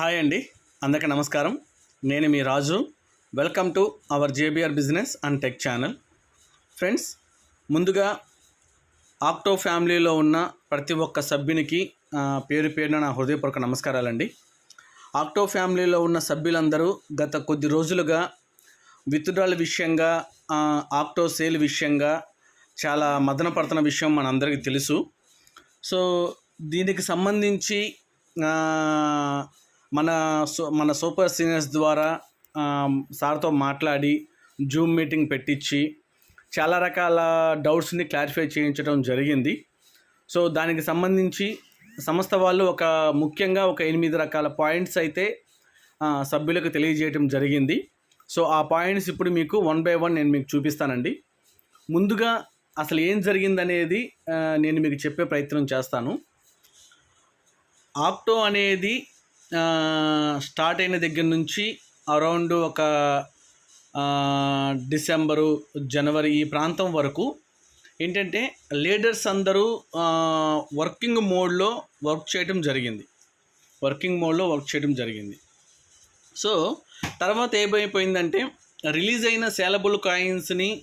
Hi అండి అందరికీ నమస్కారం. నేను మీ Raju. Welcome to our JBR business and tech channel friends ముందుగా ఆక్టో ఫ్యామిలీలో ఉన్న ప్రతి ఒక్క సభ్యునికి పేరు పేరున నా హృదయపూర్వక నమస్కారాలండి. ఆక్టో ఫ్యామిలీలో ఉన్న సభ్యులందరూ గత కొద్ది రోజులుగా విత్డ్రాల్ విషయంగా ఆక్టో సేల్ విషయంగా చాలా మదన పడుతున్న విషయం మనందరికీ తెలుసు. సో దీనికి సంబంధించి మన మన సూపర్ సీనియర్స్ ద్వారా సార్తో మాట్లాడి జూమ్ మీటింగ్ పెట్టించి చాలా రకాల డౌట్స్ని క్లారిఫై చేయించడం జరిగింది. సో దానికి సంబంధించి సంస్థ వాళ్ళు ఒక ముఖ్యంగా ఒక ఎనిమిది రకాల పాయింట్స్ అయితే సభ్యులకు తెలియజేయటం జరిగింది. సో ఆ పాయింట్స్ ఇప్పుడు మీకు వన్ బై వన్ నేను మీకు చూపిస్తానండి. ముందుగా అసలు ఏం జరిగిందనేది నేను మీకు చెప్పే ప్రయత్నం చేస్తాను. ఆప్టో అనేది స్టార్ట్ అయిన దగ్గర నుంచి అరౌండ్ ఒక డిసెంబరు జనవరి ఈ ప్రాంతం వరకు ఏంటంటే లీడర్స్ అందరూ వర్కింగ్ మోడ్లో వర్క్ చేయడం జరిగింది. వర్కింగ్ మోడ్లో వర్క్ చేయడం జరిగింది. సో తర్వాత ఏమైపోయిందంటే రిలీజ్ అయిన సేలబుల్ కాయిన్స్ని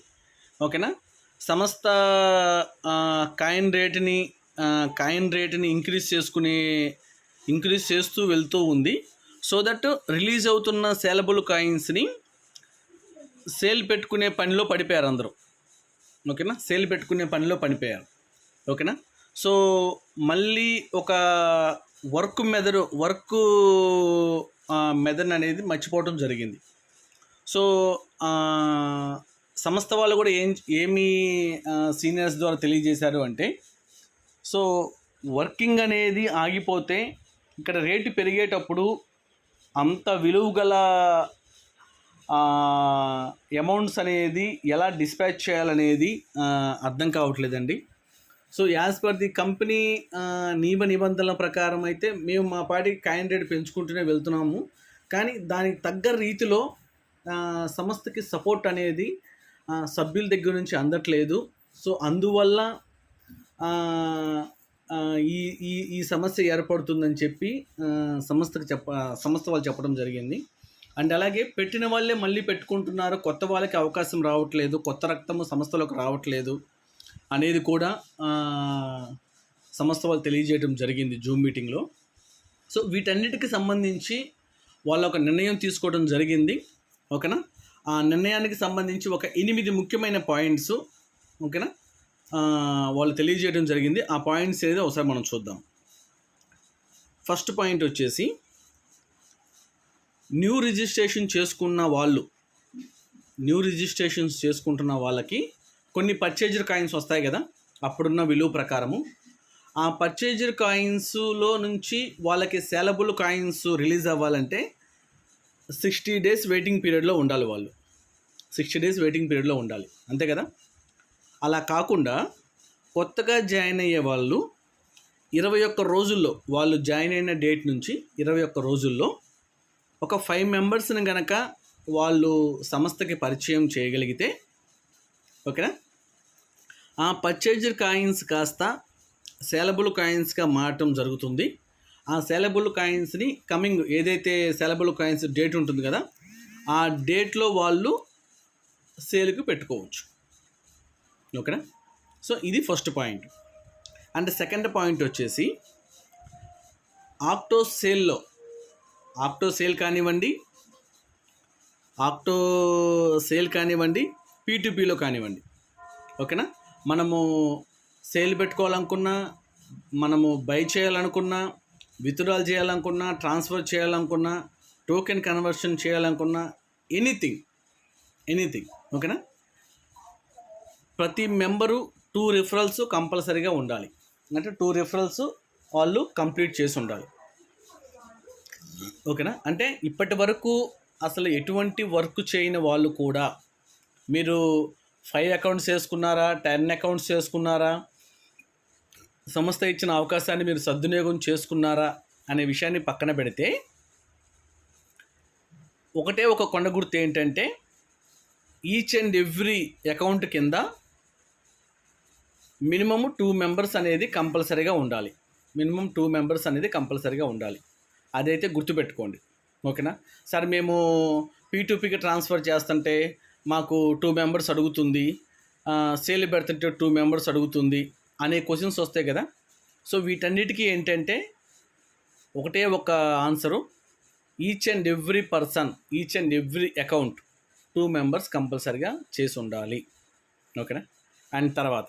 ఓకేనా? సమస్త కాయిన్ రేటుని కాయిన్ రేటుని ఇంక్రీజ్ చేసుకునే ఇంక్రీజ్ చేస్తూ వెళ్తూ ఉంది. సో దట్ రిలీజ్ అవుతున్న సేలబుల్ కాయిన్స్ని సేల్ పెట్టుకునే పనిలో పడిపోయారు అందరూ. ఓకేనా? సేల్ పెట్టుకునే పనిలో పడిపోయారు. ఓకేనా? సో మళ్ళీ ఒక వర్క్ మెదడు వర్క్ మెదడు అనేది మర్చిపోవడం జరిగింది. సో సంస్థ వాళ్ళు కూడా ఏం ఏమి సీనియర్స్ ద్వారా తెలియజేశారు అంటే సో వర్కింగ్ అనేది ఆగిపోతే ఇక్కడ రేటు పెరిగేటప్పుడు అంత విలువ గల అమౌంట్స్ అనేది ఎలా డిస్పాచ్ చేయాలనేది అర్థం కావట్లేదండి. So as per the company నియమ నిబంధనల ప్రకారం అయితే మేము మా పాటి కాయిన్ రేట్ పెంచుకుంటూనే వెళ్తున్నాము. కానీ దానికి తగ్గ రీతిలో సంస్థకి సపోర్ట్ అనేది సభ్యుల దగ్గర నుంచి అందట్లేదు. సో అందువల్ల ఈ ఈ ఈ సమస్య ఏర్పడుతుందని చెప్పి సంస్థకు చెప్ప సంస్థ వాళ్ళు చెప్పడం జరిగింది. అండ్ అలాగే పెట్టిన వాళ్ళే మళ్ళీ పెట్టుకుంటున్నారు. కొత్త వాళ్ళకి అవకాశం రావట్లేదు. కొత్త రక్తము సంస్థలోకి రావట్లేదు అనేది కూడా సంస్థ వాళ్ళు తెలియజేయడం జరిగింది జూమ్ మీటింగ్లో. సో వీటన్నిటికి సంబంధించి వాళ్ళు ఒక నిర్ణయం తీసుకోవడం జరిగింది. ఓకేనా? ఆ నిర్ణయానికి సంబంధించి ఒక ఎనిమిది ముఖ్యమైన పాయింట్స్. ఓకేనా? వాళ్ళు తెలియజేయడం జరిగింది. ఆ పాయింట్స్ ఏదో ఒకసారి మనం చూద్దాం. ఫస్ట్ పాయింట్ వచ్చేసి న్యూ రిజిస్ట్రేషన్ చేసుకున్న వాళ్ళు న్యూ రిజిస్ట్రేషన్స్ చేసుకుంటున్న వాళ్ళకి కొన్ని పర్చేజర్ కాయిన్స్ వస్తాయి కదా అప్పుడున్న విలువ ప్రకారము. ఆ పర్చేజర్ కాయిన్స్లో నుంచి వాళ్ళకి సేలబుల్ కాయిన్స్ రిలీజ్ అవ్వాలంటే సిక్స్టీ డేస్ వెయిటింగ్ పీరియడ్లో ఉండాలి వాళ్ళు. సిక్స్టీ డేస్ వెయిటింగ్ పీరియడ్లో ఉండాలి. అంతే కదా? అలా కాకుండా కొత్తగా జాయిన్ అయ్యే వాళ్ళు ఇరవై ఒక్క రోజుల్లో వాళ్ళు జాయిన్ అయిన డేట్ నుంచి ఇరవై ఒక్క రోజుల్లో ఒక ఫైవ్ మెంబర్స్ని గనక వాళ్ళు సంస్థకి పరిచయం చేయగలిగితే ఓకేనా? ఆ పర్చేజర్ కాయిన్స్ కాస్త సేలబుల్ కాయిన్స్గా మారటం జరుగుతుంది. ఆ సేలబుల్ కాయిన్స్ని కమింగ్ ఏదైతే సేలబుల్ కాయిన్స్ డేట్ ఉంటుంది కదా ఆ డేట్లో వాళ్ళు సేల్కి పెట్టుకోవచ్చు. ఓకేనా? సో ఇది first point. And second point వచ్చేసి ఆక్టో సేల్లో ఆక్టో సేల్ కానివ్వండి ఆక్టో సేల్ కానివ్వండి పీటీపీలో కానివ్వండి. ఓకేనా? మనము సేల్ పెట్టుకోవాలనుకున్నా మనము బై చేయాలనుకున్నా విత్డ్రాల్ చేయాలనుకున్నా ట్రాన్స్ఫర్ చేయాలనుకున్నా టోకెన్ కన్వర్షన్ చేయాలనుకున్నా ఎనీథింగ్ ఎనీథింగ్. ఓకేనా? ప్రతి మెంబరు టూ రిఫరల్స్ కంపల్సరీగా ఉండాలి. అంటే టూ రిఫరల్స్ వాళ్ళు కంప్లీట్ చేసి ఉండాలి. ఓకేనా? అంటే ఇప్పటి వరకు అసలు ఎటువంటి వర్క్ చేయని వాళ్ళు కూడా మీరు ఫైవ్ అకౌంట్స్ చేసుకున్నారా టెన్ అకౌంట్స్ చేసుకున్నారా సంస్థ ఇచ్చిన అవకాశాన్ని మీరు సద్వినియోగం చేసుకున్నారా అనే విషయాన్ని పక్కన పెడితే ఒకటే ఒక కొండ గుర్తు ఏంటంటే ఈచ్ అండ్ ఎవ్రీ అకౌంట్ కింద మినిమమ్ టూ మెంబర్స్ అనేది కంపల్సరీగా ఉండాలి. మినిమం టూ మెంబర్స్ అనేది కంపల్సరీగా ఉండాలి. అదైతే గుర్తుపెట్టుకోండి. ఓకేనా? సార్ మేము పీకి ట్రాన్స్ఫర్ చేస్తుంటే మాకు టూ మెంబర్స్ అడుగుతుంది. సేల్ పెడుతుంటే టూ మెంబర్స్ అడుగుతుంది అనే క్వశ్చన్స్ వస్తాయి కదా? సో వీటన్నిటికీ ఏంటంటే ఒకటే ఒక answer each and every person each and every account two members కంపల్సరిగా చేసి ఉండాలి. ఓకేనా? అండ్ తర్వాత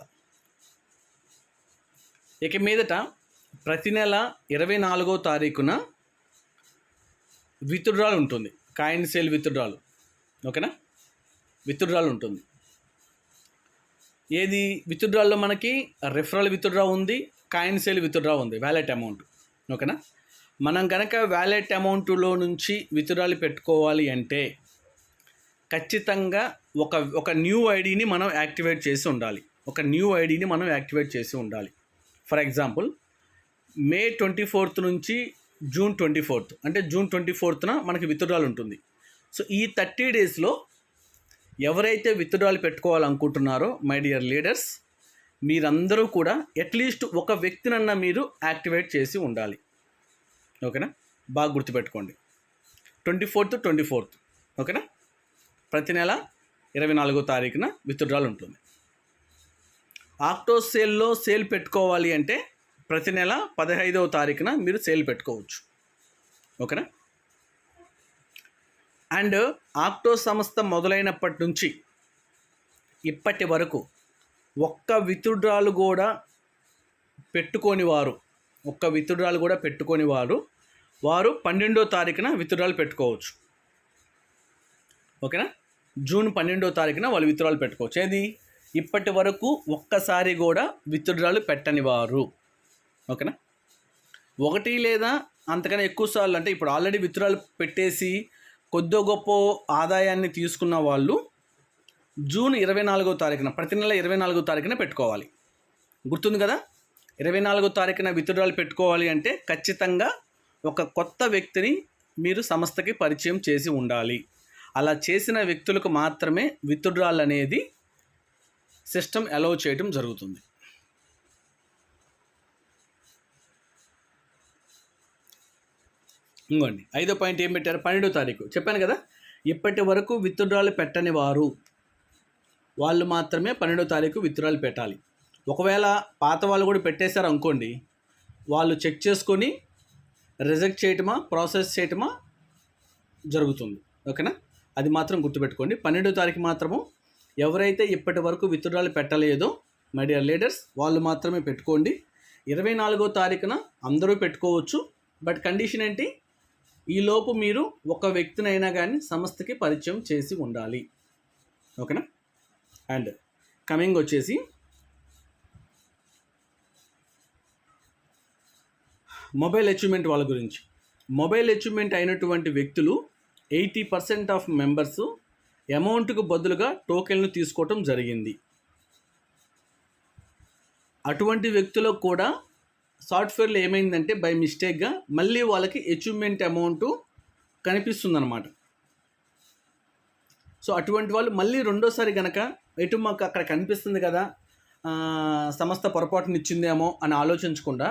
ఇక మీదట ప్రతి నెల ఇరవై నాలుగో తారీఖున విత్డ్రాల్ ఉంటుంది. Coin sale withdrawal. ఓకేనా? విత్డ్రాల్ ఉంటుంది. ఏది? విత్డ్రాల్లో మనకి రెఫరల్ విత్డ్రా ఉంది కాయిన్ సేల్ విత్డ్రా ఉంది వ్యాలెట్ అమౌంట్. ఓకేనా? మనం కనుక వ్యాలెట్ అమౌంట్లో నుంచి విత్డ్రాలు పెట్టుకోవాలి అంటే ఖచ్చితంగా ఒక ఒక న్యూ ఐడిని మనం యాక్టివేట్ చేసి ఉండాలి. ఒక న్యూ ఐడిని మనం యాక్టివేట్ చేసి ఉండాలి. For example May twenty fourth నుంచి జూన్ ట్వంటీ ఫోర్త్ అంటే జూన్ ట్వంటీ ఫోర్త్న మనకి విత్డ్రాల్ ఉంటుంది. సో ఈ థర్టీ డేస్లో ఎవరైతే విత్డ్రాల్ పెట్టుకోవాలనుకుంటున్నారో మై డియర్ లీడర్స్ మీరందరూ కూడా అట్లీస్ట్ ఒక వ్యక్తినన్నా మీరు యాక్టివేట్ చేసి ఉండాలి. ఓకేనా? బాగా గుర్తుపెట్టుకోండి. ట్వంటీ ఫోర్త్ ట్వంటీ ఫోర్త్ ఓకేనా? ప్రతి నెల ఇరవై నాలుగో తారీఖున విత్డ్రాల్ ఉంటుంది. ఆక్టో సేల్లో సేల్ పెట్టుకోవాలి అంటే ప్రతి నెల పదహైదవ తారీఖున మీరు సేల్ పెట్టుకోవచ్చు. ఓకేనా? అండ్ ఆక్టో సంస్థ మొదలైనప్పటి నుంచి ఇప్పటి వరకు ఒక్క విత్డ్రాలు కూడా పెట్టుకొని వారు ఒక్క విత్డ్రాలు కూడా పెట్టుకొని వారు వారు పన్నెండో తారీఖున విత్డ్రాలు పెట్టుకోవచ్చు. ఓకేనా? జూన్ పన్నెండో తారీఖున వాళ్ళు విత్డ్రాలు పెట్టుకోవచ్చు. ఏది? ఇప్పటి వరకు ఒక్కసారి కూడా విత్డ్రాలు పెట్టని వారు. ఓకేనా? ఒకటి లేదా అంతకన్నా ఎక్కువ సార్లు అంటే ఇప్పుడు ఆల్రెడీ విత్డ్రాలు పెట్టేసి కొద్దో గొప్ప ఆదాయాన్ని తీసుకున్న వాళ్ళు జూన్ ఇరవై నాలుగో తారీఖున ప్రతి నెల ఇరవై నాలుగో తారీఖున పెట్టుకోవాలి. గుర్తుంది కదా? ఇరవై నాలుగో తారీఖున విత్డ్రాలు పెట్టుకోవాలి అంటే ఖచ్చితంగా ఒక కొత్త వ్యక్తిని మీరు సంస్థకి పరిచయం చేసి ఉండాలి. అలా చేసిన వ్యక్తులకు మాత్రమే విత్డ్రాల్ అనేది సిస్టమ్ అలౌ చేయడం జరుగుతుంది. ఇంకోండి ఐదో పాయింట్ ఏం పెట్టారు? పన్నెండో తారీఖు. చెప్పాను కదా ఇప్పటి వరకు విత్డ్రాలు పెట్టని వారు వాళ్ళు మాత్రమే పన్నెండో తారీఖు విత్డ్రాలు పెట్టాలి. ఒకవేళ పాత వాళ్ళు కూడా పెట్టేశారు అనుకోండి వాళ్ళు చెక్ చేసుకొని రిజెక్ట్ చేయటమా ప్రాసెస్ చేయటమా జరుగుతుంది. ఓకేనా? అది మాత్రం గుర్తుపెట్టుకోండి. పన్నెండో తారీఖు మాత్రము ఎవరైతే ఇప్పటి వరకు విత్డ్రాలు పెట్టలేదో మై డియర్ లీడర్స్ వాళ్ళు మాత్రమే పెట్టుకోండి. ఇరవై నాలుగో తారీఖున అందరూ పెట్టుకోవచ్చు. బట్ కండిషన్ ఏంటి? ఈలోపు మీరు ఒక వ్యక్తినైనా కానీ సంస్థకి పరిచయం చేసి ఉండాలి. ఓకేనా? అండ్ కమింగ్ వచ్చేసి మొబైల్ అచీవ్మెంట్ వాళ్ళ గురించి. మొబైల్ అచీవ్మెంట్ అయినటువంటి వ్యక్తులు ఎయిటీ పర్సెంట్ ఆఫ్ మెంబర్స్ అమౌంట్కు బదులుగా టోకెన్లు తీసుకోవటం జరిగింది. అటువంటి వ్యక్తులకు కూడా సాఫ్ట్వేర్లో ఏమైందంటే బై మిస్టేక్గా మళ్ళీ వాళ్ళకి అచీవ్మెంట్ అమౌంట్ కనిపిస్తుందన్నమాట. సో అటువంటి వాళ్ళు మళ్ళీ రెండోసారి కనుక ఎటు మాకు అక్కడ కనిపిస్తుంది కదా సంస్థ పొరపాటునిచ్చిందేమో అని ఆలోచించకుండా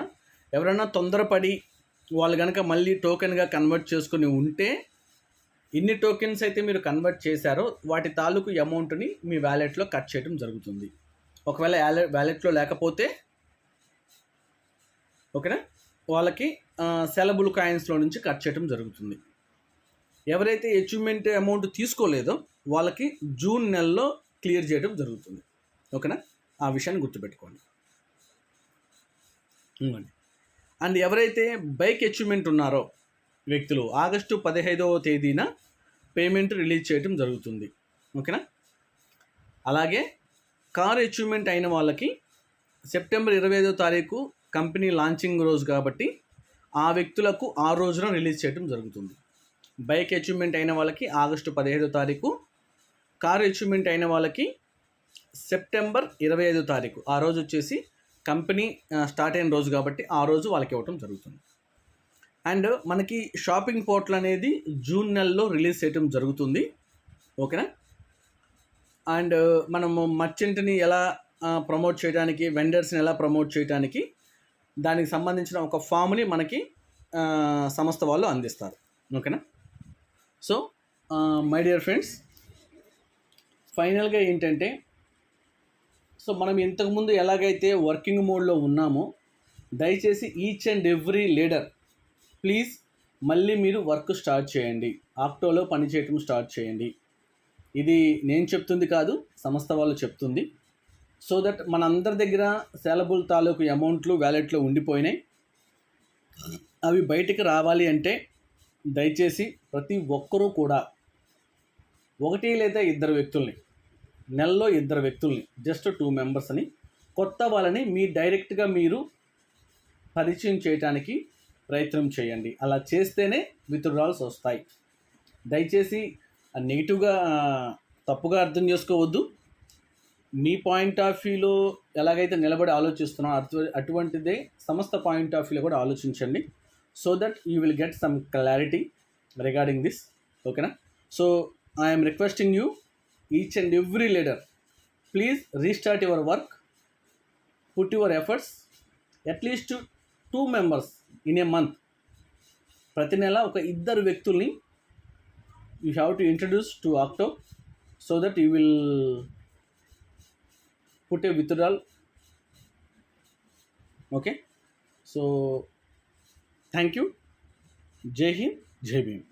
ఎవరైనా తొందరపడి వాళ్ళు కనుక మళ్ళీ టోకెన్గా కన్వర్ట్ చేసుకుని ఉంటే ఎన్ని టోకెన్స్ అయితే మీరు కన్వర్ట్ చేశారో వాటి తాలూకు అమౌంట్ని మీ వ్యాలెట్లో కట్ చేయడం జరుగుతుంది. ఒకవేళ వ్యాలెట్లో లేకపోతే ఓకేనా? వాళ్ళకి సెలబుల్ కాయిన్స్లో నుంచి కట్ చేయడం జరుగుతుంది. ఎవరైతే అచీవ్మెంట్ అమౌంట్ తీసుకోలేదో వాళ్ళకి జూన్ నెలలో క్లియర్ చేయడం జరుగుతుంది. ఓకేనా? ఆ విషయాన్ని గుర్తుపెట్టుకోండి. అండ్ ఎవరైతే బైక్ అచీవ్మెంట్ ఉన్నారో వ్యక్తులు. ఆగస్టు పదిహైదవ తేదీన పేమెంట్ రిలీజ్ చేయడం జరుగుతుంది. ఓకేనా? అలాగే కార్ అచీవ్మెంట్ అయిన వాళ్ళకి సెప్టెంబర్ ఇరవై ఐదో తారీఖు కంపెనీ లాంచింగ్ రోజు కాబట్టి ఆ వ్యక్తులకు ఆ రోజున రిలీజ్ చేయడం జరుగుతుంది. బైక్ అచీవ్మెంట్ అయిన వాళ్ళకి ఆగస్టు పదిహేదో తారీఖు కార్ అచీవ్మెంట్ అయిన వాళ్ళకి సెప్టెంబర్ ఇరవై ఐదో తారీఖు. ఆ రోజు వచ్చేసి కంపెనీ స్టార్ట్ అయిన రోజు కాబట్టి ఆ రోజు వాళ్ళకి ఇవ్వటం జరుగుతుంది. అండ్ మనకి షాపింగ్ పోర్టల్ అనేది జూన్ నెలలో రిలీజ్ చేయడం జరుగుతుంది. ఓకేనా? అండ్ మనము మర్చెంట్ని ఎలా ప్రమోట్ చేయడానికి వెండర్స్ని ఎలా ప్రమోట్ చేయడానికి దానికి సంబంధించిన ఒక ఫామ్ని మనకి సంస్థ వాళ్ళు అందిస్తారు. ఓకేనా? సో మై డియర్ ఫ్రెండ్స్ ఫైనల్గా ఏంటంటే సో మనం ఇంతకుముందు ఎలాగైతే వర్కింగ్ మోడ్లో ఉన్నామో దయచేసి each and every leader please మళ్ళీ మీరు వర్క్ స్టార్ట్ చేయండి. ఆక్టోలో పనిచేయటం స్టార్ట్ చేయండి. ఇది నేను చెప్తుంది కాదు సంస్థ వాళ్ళు చెప్తుంది. సో దట్ మన అందరి దగ్గర సేలబుల్ తాలూకు అమౌంట్లు వ్యాలెట్లో ఉండిపోయినాయి. అవి బయటకు రావాలి అంటే దయచేసి ప్రతి ఒక్కరూ కూడా ఒకటి లేదా ఇద్దరు వ్యక్తుల్ని నెలలో ఇద్దరు వ్యక్తుల్ని జస్ట్ టూ మెంబర్స్ అని కొత్త వాళ్ళని మీ డైరెక్ట్గా మీరు పరిచయం చేయడానికి ప్రయత్నం చేయండి. అలా చేస్తేనే విత్డ్రాల్స్ వస్తాయి. దయచేసి నెగిటివ్గా తప్పుగా అర్థం చేసుకోవద్దు. మీ పాయింట్ ఆఫ్ వ్యూలో ఎలాగైతే నిలబడి ఆలోచిస్తున్నారో అటు అటువంటిదే సమస్త పాయింట్ ఆఫ్ వ్యూలో కూడా ఆలోచించండి. So that you will get some clarity regarding this. ఓకేనా? So I'm requesting you each and every leader please restart your work put your efforts at least two members in a month ప్రతి నెల ఒక ఇద్దరు వ్యక్తుల్ని you have to introduce to Octo so that you will put a withdrawal. Okay? So thank you. Jai hind jai bhim.